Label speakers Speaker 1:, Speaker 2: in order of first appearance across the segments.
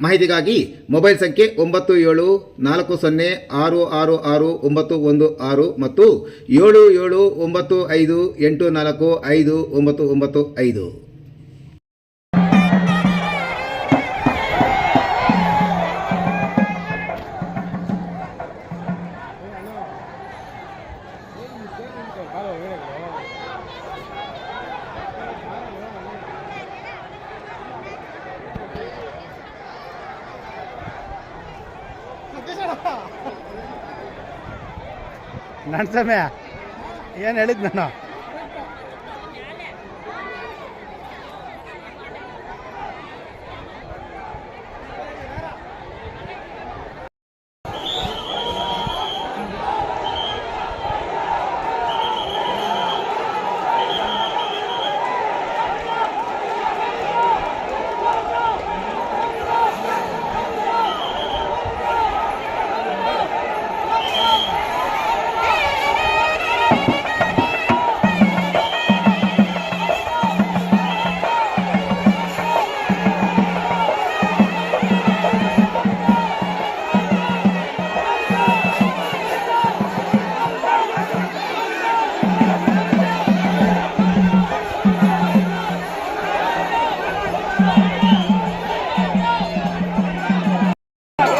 Speaker 1: ಮಾಹಿತಿಗಾಗಿ ಮೊಬೈಲ್ ಸಂಖ್ಯೆ ಒಂಬತ್ತು ಏಳು ನಾಲ್ಕು ಸೊನ್ನೆ ಆರು ಆರು ಆರು ಒಂಬತ್ತು ಒಂದು ಆರು ಮತ್ತು ಏಳು ಏಳು ಒಂಬತ್ತು ಐದು ಎಂಟು ನಾಲ್ಕು ಐದು ಒಂಬತ್ತು ಒಂಬತ್ತು ಐದು.
Speaker 2: ನನ್ನ ಸಮಯ. ಏನು ಹೇಳಿದ್ ನಾನು?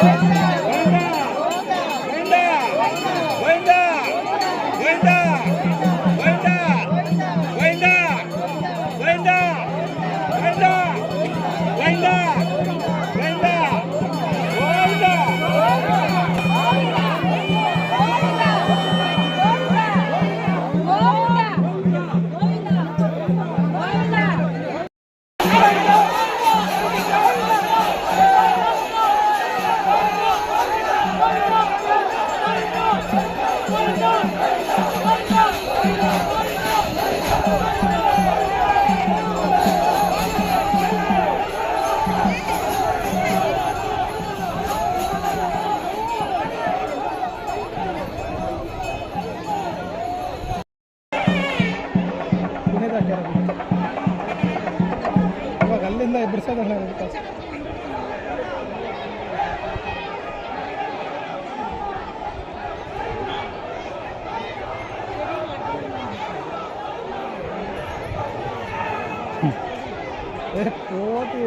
Speaker 2: Thank you. ಇವಾಗ ಅಲ್ಲಿಂದ ಬಿಡಿಸೋದಲ್ಲ ಕೋಟಿ